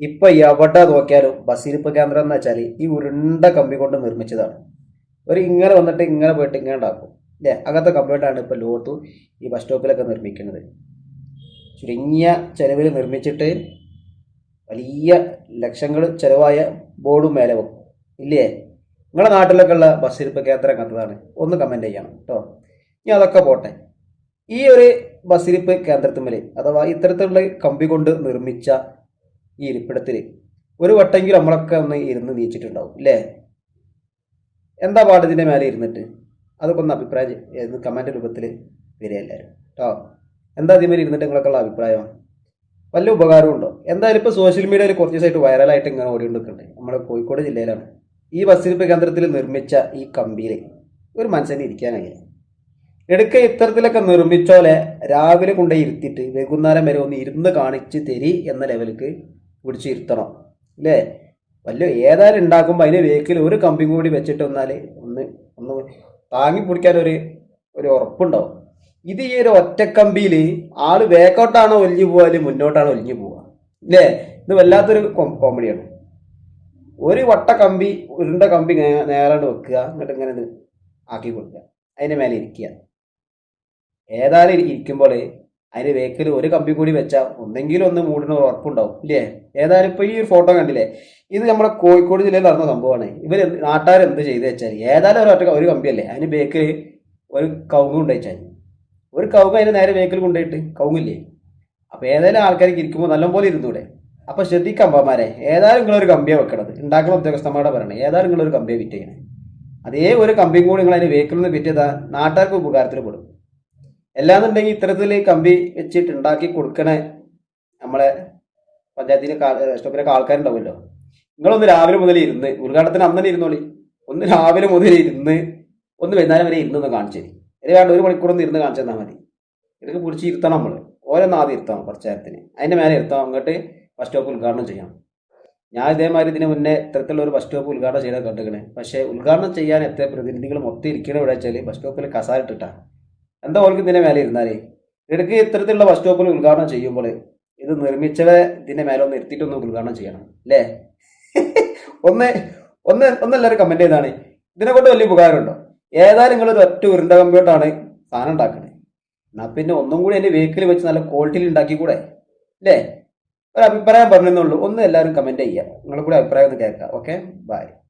ഇപ്പൊ എവിടെ നോക്കിയാലും ബസിരിപ്പ് കേന്ദ്രം എന്ന് വെച്ചാൽ ഈ ഉരുണ്ട കമ്പി കൊണ്ട് നിർമ്മിച്ചതാണ്. ഒരു ഇങ്ങനെ വന്നിട്ട് ഇങ്ങനെ പോയിട്ട് ഇങ്ങനെ ഉണ്ടാക്കും. അല്ലേ അങ്ങനത്തെ കമ്പികൊണ്ടാണ് ഇപ്പൊ ലോത്തു ഈ ബസ് സ്റ്റോപ്പിലൊക്കെ നിർമ്മിക്കുന്നത്. ചുരുങ്ങിയ ചെലവിൽ നിർമ്മിച്ചിട്ട് വലിയ ലക്ഷങ്ങൾ ചെലവായ ബോർഡും മേലെ വെക്കും. ഇല്ലേ? നിങ്ങളുടെ നാട്ടിലൊക്കെ ഉള്ള ബസ്സിരിപ്പ് കേന്ദ്രം കണ്ടതാണ്. ഒന്ന് കമന്റ് ചെയ്യണം കേട്ടോ ഇനി അതൊക്കെ പോട്ടെ. ഈ ഒരു ബസ്സിരിപ്പ് കേന്ദ്രത്തിന്മേൽ അഥവാ ഇത്തരത്തിലുള്ള കമ്പി കൊണ്ട് നിർമ്മിച്ച ഈ ഇരിപ്പിടത്തിൽ ഒരു വട്ടെങ്കിലും നമ്മളൊക്കെ ഒന്ന് ഇരുന്ന് നീച്ചിട്ടുണ്ടാവും അല്ലേ എന്താ പാടത്തിന്റെ മേലെ ഇരുന്നിട്ട്? അതൊക്കെ ഒന്ന് അഭിപ്രായം കമന്റ് രൂപത്തിൽ വരിക എല്ലാവരും കേട്ടോ എന്താ ഇതിന്മേൽ ഇരുന്നിട്ട് നിങ്ങളൊക്കെയുള്ള അഭിപ്രായം? വല്ല ഉപകാരമുണ്ടോ എന്തായാലും ഇപ്പോൾ സോഷ്യൽ മീഡിയയിൽ കുറച്ച് ദിവസമായിട്ട് വൈറലായിട്ട് ഇങ്ങനെ ഓടിക്കൊണ്ടിരിക്കുന്നുണ്ട് നമ്മുടെ കോഴിക്കോട് ജില്ലയിലാണ്. ഈ ബസ്സിരിപ്പ് കേന്ദ്രത്തിൽ നിർമ്മിച്ച ഈ കമ്പിയിൽ ഒരു മനുഷ്യന് ഇരിക്കാനായില്ല. എടുക്ക ഇത്തരത്തിലൊക്കെ നിർമ്മിച്ചോലെ രാവിലെ കൊണ്ടുപോയി ഇരുത്തിയിട്ട് വൈകുന്നേരം വരെ ഒന്ന് ഇരുന്ന് കാണിച്ച് തരി എന്ന ലെവലിക്ക് പിടിച്ച് ഇരുത്തണം അല്ലേ? വല്ല ഏതായാലും ഉണ്ടാക്കുമ്പോൾ അതിന് വേക്കിൽ ഒരു കമ്പി കൂടി വെച്ചിട്ട് വന്നാൽ ഒന്ന് ഒന്ന് താങ്ങി പിടിക്കാൻ ഒരു ഒരു ഉറപ്പുണ്ടാവും. ഇത് ഈ ഒരു ഒറ്റക്കമ്പിയിൽ ആൾ വേക്കോട്ടാണോ ഒലിഞ്ഞു പോവുക മുന്നോട്ടാണോ ഒലിഞ്ഞു പോവുക? അല്ലേ? ഇത് വല്ലാത്തൊരു കോമഡിയാണ്. ഒരു വട്ട കമ്പി ഉരുണ്ട കമ്പി നേരെ നേരാണ്ട് വെക്കുക എന്നിട്ട് ഇങ്ങനെ ആക്കി കൊടുക്കുക. അതിന്റെ മേലെ ഇരിക്കുക. ഏതായാലും ഇരിക്കുമ്പോൾ അതിന്റെ വേക്കിൽ ഒരു കമ്പി കൂടി വെച്ചാൽ ഒന്നെങ്കിലും ഒന്ന് മൂടിന് ഉറപ്പുണ്ടാവും ഇല്ലേ? ഏതായാലും ഇപ്പൊ ഈ ഒരു ഫോട്ടോ കണ്ടില്ലേ? ഇത് നമ്മുടെ കോഴിക്കോട് ജില്ലയിൽ നടന്ന സംഭവമാണ്. ഇവർ നാട്ടുകാർ എന്ത് ചെയ്ത് വെച്ചാൽ ഏതായാലും ഒരു ഒറ്റ ഒരു കമ്പിയല്ലേ? അതിന് ബേക്കിൽ ഒരു കവുങ്ങ് കൊണ്ടുവച്ചാൽ ഒരു കവുങ്ങ് അതിന് നേരെ വേക്കിൽ കൊണ്ടുപോയിട്ട് കവുങ്ങില്ലേ? അപ്പൊ ഏതായാലും ആൾക്കാർക്ക് ഇരിക്കുമ്പോൾ നല്ലപോലെ ഇരുന്നൂടെ അപ്പൊ ശ്രദ്ധിക്കാം അമ്മമാരെ ഏതായാലും നിങ്ങളൊരു കമ്പിയെ വെക്കണത്. ഉണ്ടാക്കുന്ന ഉദ്യോഗസ്ഥന്മാരുടെ പറയണേ ഏതായാലും നിങ്ങളൊരു കമ്പിയെ വിറ്റ് അതേ ഒരു കമ്പിയും കൂടി നിങ്ങൾ അതിന് വേക്കിൽ നിന്ന് വിറ്റ് ചെയ്താൽ നാട്ടുകാർക്ക് ഉപകാരത്തിൽ പെടും. അല്ലാന്നുണ്ടെങ്കിൽ ഇത്തരത്തിൽ കമ്പി വെച്ചിട്ട് ഉണ്ടാക്കി കൊടുക്കണേ നമ്മളെ പഞ്ചായത്തിന് സ്റ്റോപ്പിലൊക്കെ ആൾക്കാരുണ്ടാവുമല്ലോ. നിങ്ങളൊന്ന് രാവിലെ മുതൽ ഇരുന്ന് ഉദ്ഘാടനത്തിന് അന്ന് ഇരുന്നോളി. ഒന്ന് രാവിലെ മുതൽ ഇരുന്ന് ഒന്ന് വൈകുന്നേരം വരെ ഇരുന്നൊന്ന് കാണിച്ചു തരും. ഇത് വേണ്ട ഒരു മണിക്കൂർ ഒന്ന് ഇരുന്ന് കാണിച്ചു തന്നാൽ മതി. ഇതൊക്കെ പിടിച്ച് ഇരുത്തണം നമ്മൾ ഓരോന്ന് ആദ്യം ഇരുത്തണം കുറച്ച് നേരത്തിന്. അതിന്റെ മേലെ ഇരുത്താം അങ്ങോട്ട് ബസ് സ്റ്റോപ്പ് ഉദ്ഘാടനം ചെയ്യാം. ഞാൻ ഇതേമാതിരി ഇതിന് മുന്നേ ഇത്തരത്തിലുള്ള ഒരു ബസ് സ്റ്റോപ്പ് ഉദ്ഘാടനം ചെയ്താൽ കണ്ടിരിക്കണേ പക്ഷേ ഉദ്ഘാടനം ചെയ്യാൻ എത്ര പ്രതിനിധികൾ മൊത്തം ഇരിക്കണ എവിടെ വെച്ചാൽ ബസ് സ്റ്റോപ്പിൽ കസാരിട്ടിട്ടാണ് എന്താ ഓൾക്ക് ഇതിന്റെ മേലെ ഇരുന്നാലേ? ഇടയ്ക്ക് ഇത്തരത്തിലുള്ള ബസ് സ്റ്റോപ്പിൽ ഉദ്ഘാടനം ചെയ്യുമ്പോൾ ഇത് നിർമ്മിച്ചവരെ ഇതിന്റെ മേലെ ഒന്ന് ഇരുത്തിയിട്ടൊന്ന് ഉദ്ഘാടനം ചെയ്യണം അല്ലേ? ഒന്ന് ഒന്ന് ഒന്നെല്ലാവരും കമന്റ് ചെയ്താണ്. ഇതിനെ കൊണ്ട് വലിയ ഉപകാരമുണ്ടോ? ഏതായാലും നിങ്ങൾ ഒരു ഒറ്റ ഉരുണ്ട കമ്പ്യൂട്ടറാണ് സാധനം ഉണ്ടാക്കണേ. എന്നാ പിന്നെ ഒന്നും കൂടി എന്റെ വെഹിക്കിൾ വെച്ച് നല്ല ക്വാളിറ്റിയിൽ ഉണ്ടാക്കി കൂടെ അല്ലേ? ഒരു അഭിപ്രായം പറഞ്ഞെന്നുള്ളൂ ഒന്ന് എല്ലാവരും കമന്റ് ചെയ്യുക. നിങ്ങളുടെ കൂടെ അഭിപ്രായം ഒന്ന് കേൾക്കാം. Okay bye